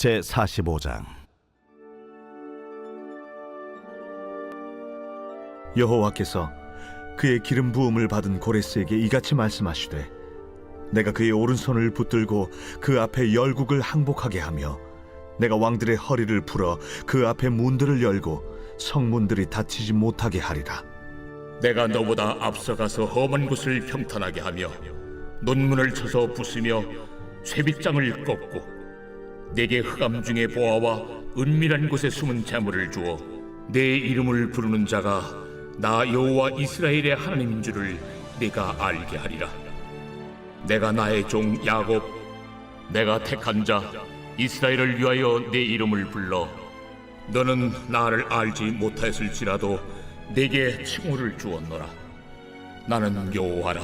제 45장. 여호와께서 그의 기름 부음을 받은 고레스에게 이같이 말씀하시되 내가 그의 오른손을 붙들고 그 앞에 열국을 항복하게 하며 내가 왕들의 허리를 풀어 그 앞에 문들을 열고 성문들이 닫히지 못하게 하리라. 내가 너보다 앞서가서 험한 곳을 평탄하게 하며 논문을 쳐서 부수며 쇠빗장을 꺾고 내게 흑암 중에 보아와 은밀한 곳에 숨은 재물을 주어 내 이름을 부르는 자가 나 여호와 이스라엘의 하나님인 줄을 내가 알게 하리라. 내가 나의 종 야곱 내가 택한 자 이스라엘을 위하여 내 이름을 불러 너는 나를 알지 못하였을지라도 내게 칭호를 주었노라. 나는 여호와라.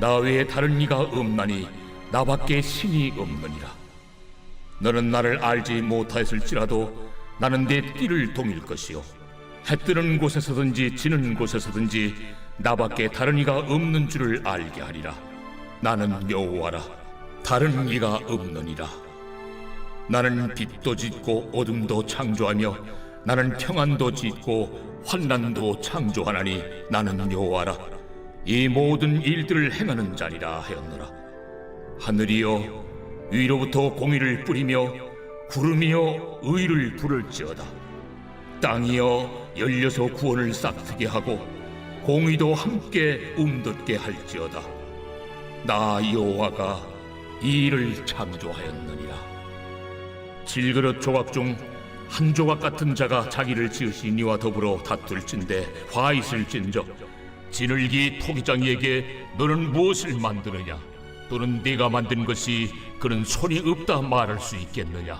나 외에 다른 이가 없나니 나밖에 신이 없느니라 너는 나를 알지 못하였을지라도 나는 내 띠를 동일 것이요. 해 뜨는 곳에서든지 지는 곳에서든지 나밖에 다른 이가 없는 줄을 알게 하리라. 나는 여호와라. 다른 이가 없느니라. 나는 빛도 짓고 어둠도 창조하며 나는 평안도 짓고 환난도 창조하나니 나는 여호와라. 이 모든 일들을 행하는 자니라 하였노라. 하늘이여 위로부터 공의를 뿌리며 구름이여 의를 부를지어다. 땅이여 열려서 구원을 싹트게 하고 공의도 함께 움돋게 할지어다. 나 여호와가 이 일을 창조하였느니라. 질그릇 조각 중 한 조각 같은 자가 자기를 지으시니와 더불어 다툴진대 화 있을진저 지늘기 토기장이에게 너는 무엇을 만드느냐 또는 네가 만든 것이 그는 손이 없다 말할 수 있겠느냐?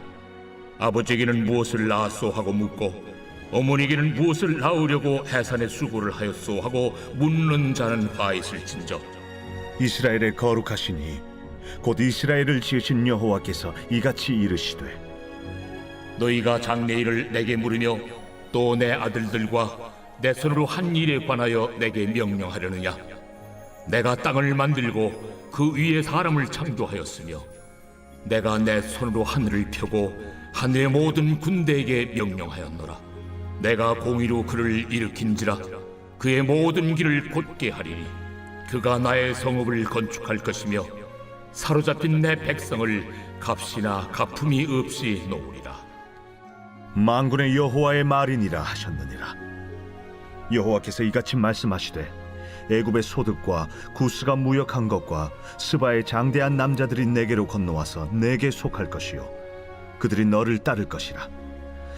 아버지에게는 무엇을 낳았소 하고 묻고 어머니에게는 무엇을 낳으려고 해산의 수고를 하였소 하고 묻는 자는 화 있을진저. 이스라엘의 거룩하시니 곧 이스라엘을 지으신 여호와께서 이같이 이르시되 너희가 장래일을 내게 물으며 또 내 아들들과 내 손으로 한 일에 관하여 내게 명령하려느냐 내가 땅을 만들고 그 위에 사람을 창조하였으며 내가 내 손으로 하늘을 펴고 하늘의 모든 군대에게 명령하였노라. 내가 공의로 그를 일으킨지라 그의 모든 길을 곧게 하리니 그가 나의 성읍을 건축할 것이며 사로잡힌 내 백성을 값이나 가품이 없이 놓으리라. 만군의 여호와의 말이니라 하셨느니라. 여호와께서 이같이 말씀하시되 애굽의 소득과 구스가 무역한 것과 스바의 장대한 남자들이 내게로 건너와서 내게 속할 것이요. 그들이 너를 따를 것이라.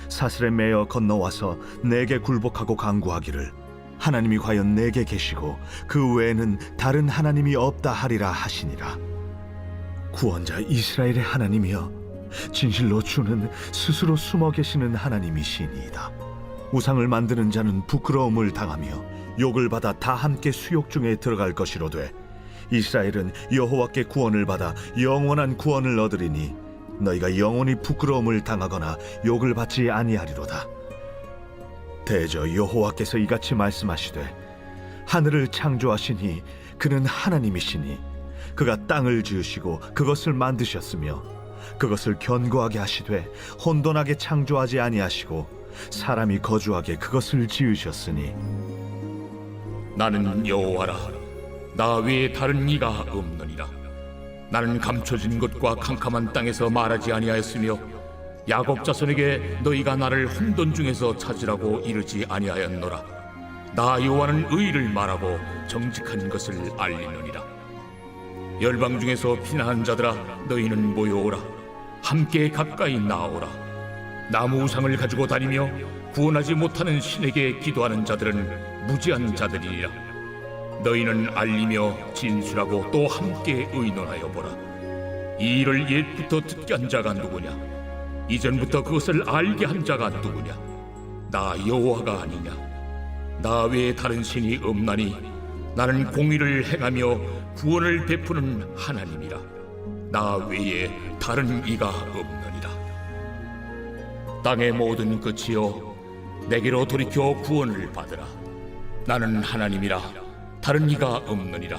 사슬에 매어 건너와서 내게 굴복하고 강구하기를 하나님이 과연 내게 계시고 그 외에는 다른 하나님이 없다 하리라 하시니라. 구원자 이스라엘의 하나님이여 진실로 주는 스스로 숨어 계시는 하나님이시니이다. 우상을 만드는 자는 부끄러움을 당하며 욕을 받아 다 함께 수욕 중에 들어갈 것이로되 이스라엘은 여호와께 구원을 받아 영원한 구원을 얻으리니 너희가 영원히 부끄러움을 당하거나 욕을 받지 아니하리로다. 대저 여호와께서 이같이 말씀하시되 하늘을 창조하시니 그는 하나님이시니 그가 땅을 지으시고 그것을 만드셨으며 그것을 견고하게 하시되 혼돈하게 창조하지 아니하시고 사람이 거주하게 그것을 지으셨으니 나는 여호와라. 나 외에 다른 이가 없느니라. 나는 감춰진 것과 캄캄한 땅에서 말하지 아니하였으며 야곱 자손에게 너희가 나를 혼돈 중에서 찾으라고 이르지 아니하였노라. 나 여호와는 의를 말하고 정직한 것을 알리느니라. 열방 중에서 피난한 자들아 너희는 모여오라. 함께 가까이 나오라. 나무 우상을 가지고 다니며 구원하지 못하는 신에게 기도하는 자들은 무지한 자들이라 너희는 알리며 진술하고 또 함께 의논하여 보라. 이 일을 옛부터 듣게 한 자가 누구냐? 이전부터 그것을 알게 한 자가 누구냐? 나 여호와가 아니냐? 나 외에 다른 신이 없나니 나는 공의를 행하며 구원을 베푸는 하나님이라. 나 외에 다른 이가 없느니라. 땅의 모든 끝이여 내게로 돌이켜 구원을 받으라. 나는 하나님이라. 다른 이가 없느니라.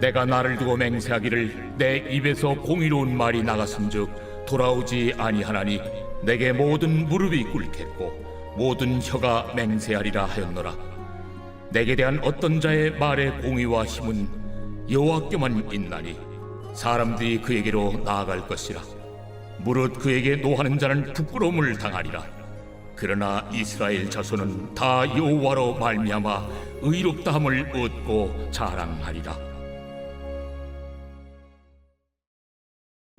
내가 나를 두고 맹세하기를 내 입에서 공의로운 말이 나갔은즉 돌아오지 아니하나니 내게 모든 무릎이 꿇겠고 모든 혀가 맹세하리라 하였노라. 내게 대한 어떤 자의 말의 공의와 힘은 여호와께만 있나니 사람들이 그에게로 나아갈 것이라. 무릇 그에게 노하는 자는 부끄러움을 당하리라 그러나 이스라엘 자손은 다 여호와로 말미암아 의롭다함을 얻고 자랑하리라.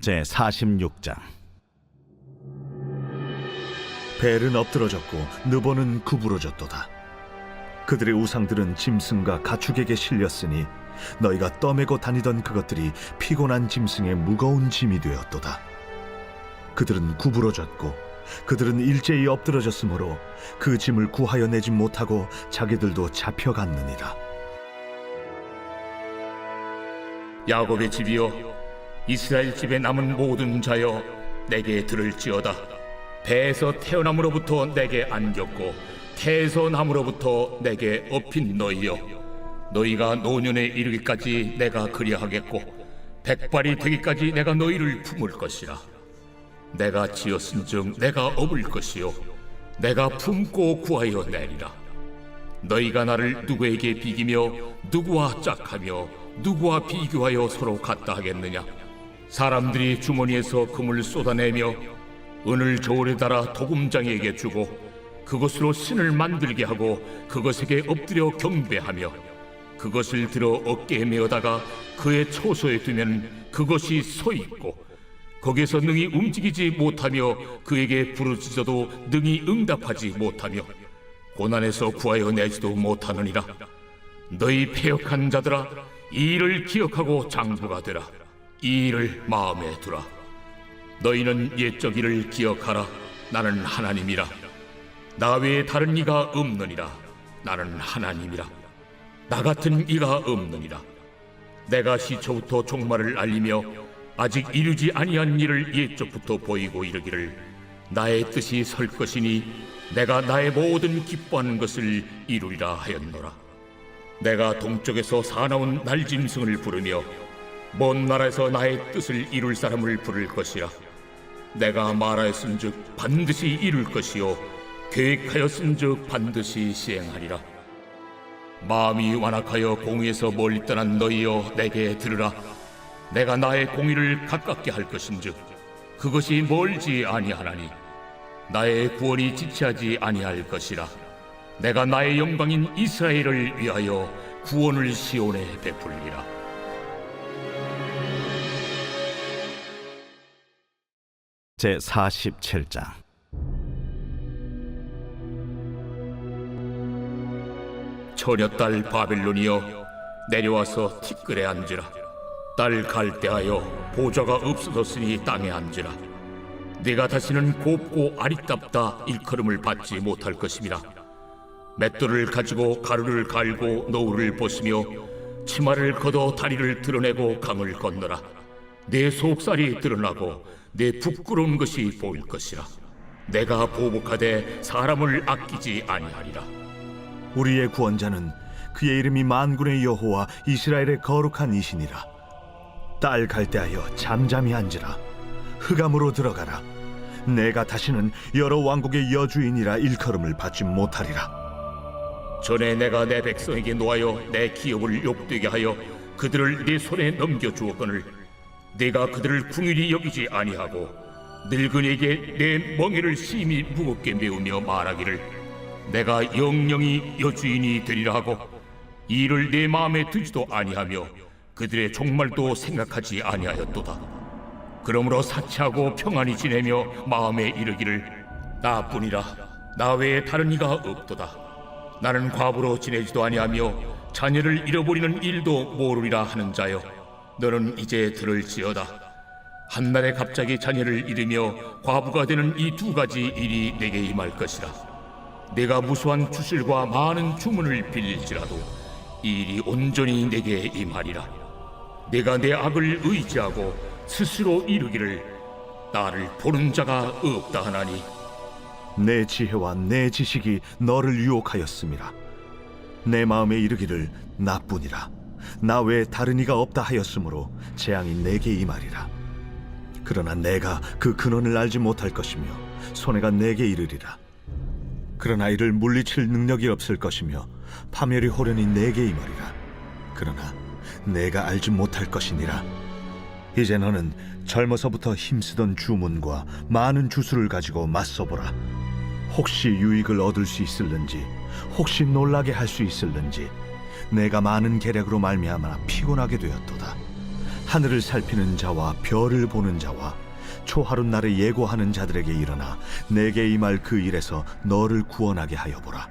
제 46장. 벨은 엎드러졌고 느보는 구부러졌도다. 그들의 우상들은 짐승과 가축에게 실렸으니 너희가 떠매고 다니던 그것들이 피곤한 짐승의 무거운 짐이 되었도다. 그들은 구부러졌고 그들은 일제히 엎드러졌으므로 그 짐을 구하여 내지 못하고 자기들도 잡혀갔느니라. 야곱의 집이여 이스라엘 집에 남은 모든 자여 내게 들을지어다. 배에서 태어남으로부터 내게 안겼고 태에서 남으로부터 내게 업힌 너희여 너희가 노년에 이르기까지 내가 그리하겠고 백발이 되기까지 내가 너희를 품을 것이라 내가 지었은즉 내가 업을 것이요. 내가 품고 구하여 내리라. 너희가 나를 누구에게 비기며 누구와 짝하며 누구와 비교하여 서로 같다 하겠느냐? 사람들이 주머니에서 금을 쏟아내며 은을 저울에 달아 도금장에게 주고 그것으로 신을 만들게 하고 그것에게 엎드려 경배하며 그것을 들어 어깨에 메어다가 그의 초소에 두면 그것이 서 있고 거기에서 능히 움직이지 못하며 그에게 부르짖어도 능히 응답하지 못하며 고난에서 구하여 내지도 못하느니라. 너희 패역한 자들아 이 일을 기억하고 장부가 되라. 이 일을 마음에 두라. 너희는 옛적 일을 기억하라. 나는 하나님이라. 나 외에 다른 이가 없느니라. 나는 하나님이라. 나 같은 이가 없느니라. 내가 시초부터 종말을 알리며 아직 이루지 아니한 일을 옛적부터 보이고 이르기를 나의 뜻이 설 것이니 내가 나의 모든 기뻐하는 것을 이루리라 하였노라. 내가 동쪽에서 사나운 날짐승을 부르며 먼 나라에서 나의 뜻을 이룰 사람을 부를 것이라. 내가 말하였은즉 반드시 이룰 것이요 계획하였은즉 반드시 시행하리라. 마음이 완악하여 공의에서 멀리 떠난 너희여 내게 들으라 내가 나의 공의를 가깝게 할 것인즉 그것이 멀지 아니하나니 나의 구원이 지체하지 아니할 것이라. 내가 나의 영광인 이스라엘을 위하여 구원을 시온에 베풀리라. 제 47장. 처녀딸 바빌론이여 내려와서 티끌에 앉으라 딸 갈대하여 보좌가 없어졌으니 땅에 앉으라. 네가 다시는 곱고 아리답다 일컬음을 받지 못할 것임이라 맷돌을 가지고 가루를 갈고 노울을 벗으며 치마를 걷어 다리를 드러내고 강을 건너라. 내 속살이 드러나고 내 부끄러운 것이 보일 것이라. 내가 보복하되 사람을 아끼지 아니하리라. 우리의 구원자는 그의 이름이 만군의 여호와 이스라엘의 거룩한 이신이라 딸 갈대하여 잠잠히 앉으라. 흑암으로 들어가라. 내가 다시는 여러 왕국의 여주인이라 일컬음을 받지 못하리라. 전에 내가 내 백성에게 놓아여 내 기업을 욕되게 하여 그들을 네 손에 넘겨 주었거늘 내가 그들을 궁일이 여기지 아니하고 늙은이에게 내 멍에를 심히 무겁게 메우며 말하기를 내가 영영이 여주인이 되리라 하고 이 일을 내 마음에 두지도 아니하며 그들의 종말도 생각하지 아니하였도다. 그러므로 사치하고 평안히 지내며 마음에 이르기를 나뿐이라. 나 외에 다른 이가 없도다. 나는 과부로 지내지도 아니하며 자녀를 잃어버리는 일도 모르리라 하는 자여. 너는 이제 들을지어다. 한날에 갑자기 자녀를 잃으며 과부가 되는 이 두 가지 일이 내게 임할 것이라. 내가 무수한 주실과 많은 주문을 빌릴지라도 이 일이 온전히 내게 임하리라 내가 내 악을 의지하고 스스로 이르기를 나를 보는 자가 없다 하나니 내 지혜와 내 지식이 너를 유혹하였음이라 내 마음에 이르기를 나뿐이라 나 외에 다른 이가 없다 하였으므로 재앙이 내게 임하리라. 그러나 내가 그 근원을 알지 못할 것이며 손해가 내게 이르리라. 그러나 이를 물리칠 능력이 없을 것이며 파멸이 호련히 내게 임하리라. 그러나 내가 알지 못할 것이니라. 이제 너는 젊어서부터 힘쓰던 주문과 많은 주술을 가지고 맞서보라. 혹시 유익을 얻을 수 있을는지, 혹시 놀라게 할 수 있을는지, 내가 많은 계략으로 말미암아 피곤하게 되었도다. 하늘을 살피는 자와 별을 보는 자와 초하룻 날에 예고하는 자들에게 일어나 내게 임할 그 일에서 너를 구원하게 하여 보라.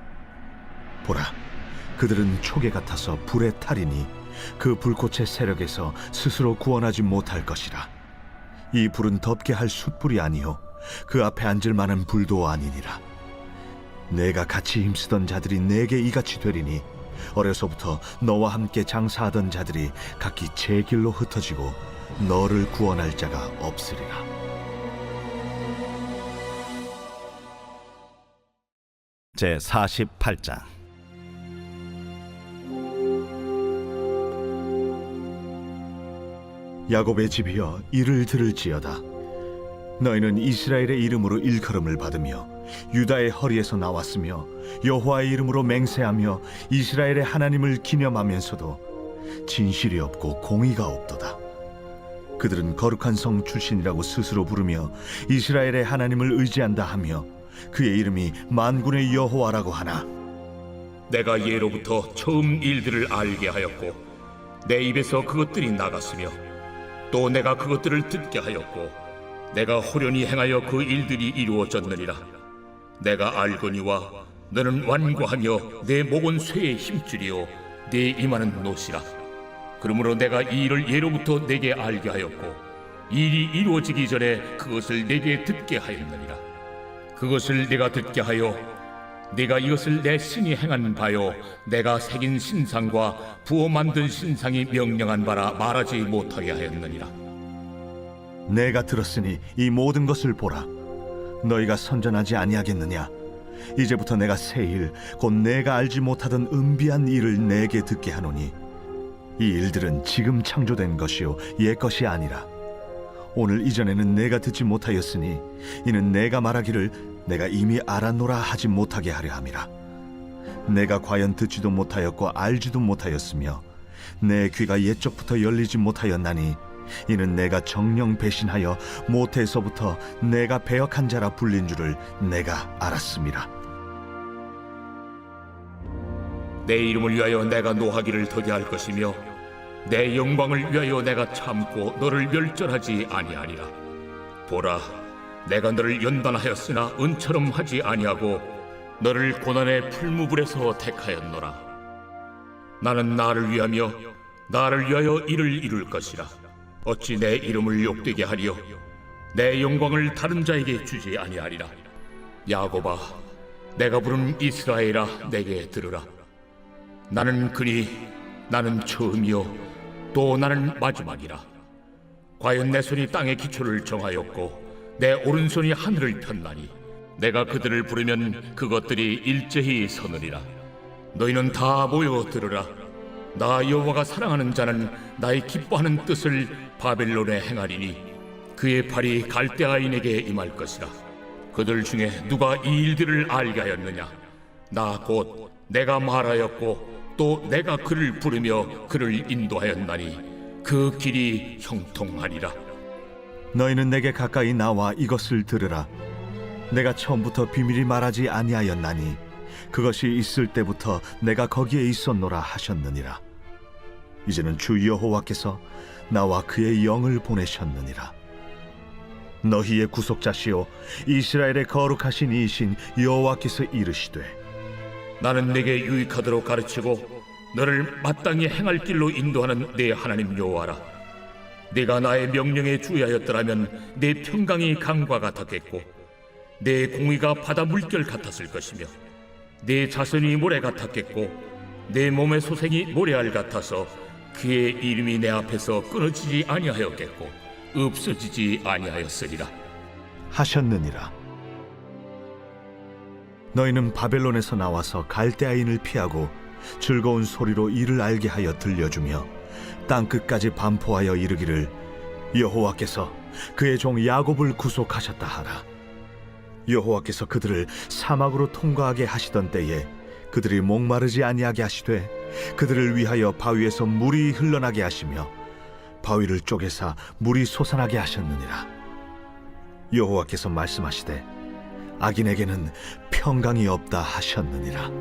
보라, 그들은 초계 같아서 불에 타리니 그 불꽃의 세력에서 스스로 구원하지 못할 것이라. 이 불은 덮게 할 숯불이 아니요 그 앞에 앉을 만한 불도 아니니라. 내가 같이 힘쓰던 자들이 내게 이같이 되리니 어려서부터 너와 함께 장사하던 자들이 각기 제 길로 흩어지고 너를 구원할 자가 없으리라. 제 48장 야곱의 집이여 이를 들을지어다. 너희는 이스라엘의 이름으로 일컬음을 받으며 유다의 허리에서 나왔으며 여호와의 이름으로 맹세하며 이스라엘의 하나님을 기념하면서도 진실이 없고 공의가 없도다. 그들은 거룩한 성 출신이라고 스스로 부르며 이스라엘의 하나님을 의지한다 하며 그의 이름이 만군의 여호와라고 하나. 내가 예로부터 처음 일들을 알게 하였고 내 입에서 그것들이 나갔으며 또 내가 그것들을 듣게 하였고 내가 호련히 행하여 그 일들이 이루어졌느니라. 내가 알거니와 너는 완고하며 내 목은 쇠의 힘줄이요 내 이마는 노시라. 그러므로 내가 이 일을 예로부터 내게 알게 하였고 일이 이루어지기 전에 그것을 내게 듣게 하였느니라. 그것을 내가 듣게 하여 내가 이것을 내 신이 행한 바요 내가 새긴 신상과 부어 만든 신상이 명령한 바라 말하지 못하게 하였느니라 내가 들었으니 이 모든 것을 보라. 너희가 선전하지 아니하겠느냐? 이제부터 내가 새 일, 곧 내가 알지 못하던 은비한 일을 내게 듣게 하노니 이 일들은 지금 창조된 것이요 옛 것이 아니라 오늘 이전에는 내가 듣지 못하였으니 이는 내가 말하기를 내가 이미 알았노라 하지 못하게 하려 함이라. 내가 과연 듣지도 못하였고 알지도 못하였으며 내 귀가 옛적부터 열리지 못하였나니 이는 내가 정령 배신하여 모태에서부터 내가 배역한 자라 불린 줄을 내가 알았습니다. 내 이름을 위하여 내가 노하기를 더게 할 것이며 내 영광을 위하여 내가 참고 너를 멸절하지 아니하리라 보라 내가 너를 연단하였으나 은처럼 하지 아니하고 너를 고난의 풀무불에서 택하였노라. 나는 나를 위하며 나를 위하여 이를 이룰 것이라. 어찌 내 이름을 욕되게 하리요? 내 영광을 다른 자에게 주지 아니하리라. 야곱아 내가 부른 이스라엘아 내게 들으라. 나는 그니 나는 처음이요 또 나는 마지막이라. 과연 내 손이 땅의 기초를 정하였고 내 오른손이 하늘을 폈나니 내가 그들을 부르면 그것들이 일제히 서느리라. 너희는 다 모여 들으라. 나 여호와가 사랑하는 자는 나의 기뻐하는 뜻을 바벨론에 행하리니 그의 팔이 갈대아인에게 임할 것이라. 그들 중에 누가 이 일들을 알게 하였느냐? 나 곧 내가 말하였고 또 내가 그를 부르며 그를 인도하였나니 그 길이 형통하리라 너희는 내게 가까이 나와 이것을 들으라. 내가 처음부터 비밀이 말하지 아니하였나니 그것이 있을 때부터 내가 거기에 있었노라 하셨느니라. 이제는 주 여호와께서 나와 그의 영을 보내셨느니라. 너희의 구속자시요 이스라엘의 거룩하신 이신 여호와께서 이르시되 나는 내게 유익하도록 가르치고 너를 마땅히 행할 길로 인도하는 내 하나님 여호와라. 네가 나의 명령에 주의하였더라면 내 평강이 강과 같았겠고 내 공의가 바다 물결 같았을 것이며 내 자손이 모래 같았겠고 내 몸의 소생이 모래알 같아서 그의 이름이 내 앞에서 끊어지지 아니하였겠고 없어지지 아니하였으리라. 하셨느니라. 너희는 바벨론에서 나와서 갈대아인을 피하고 즐거운 소리로 이를 알게 하여 들려주며 땅 끝까지 반포하여 이르기를 여호와께서 그의 종 야곱을 구속하셨다 하라. 여호와께서 그들을 사막으로 통과하게 하시던 때에 그들이 목마르지 아니하게 하시되 그들을 위하여 바위에서 물이 흘러나게 하시며 바위를 쪼개사 물이 솟아나게 하셨느니라. 여호와께서 말씀하시되 악인에게는 평강이 없다 하셨느니라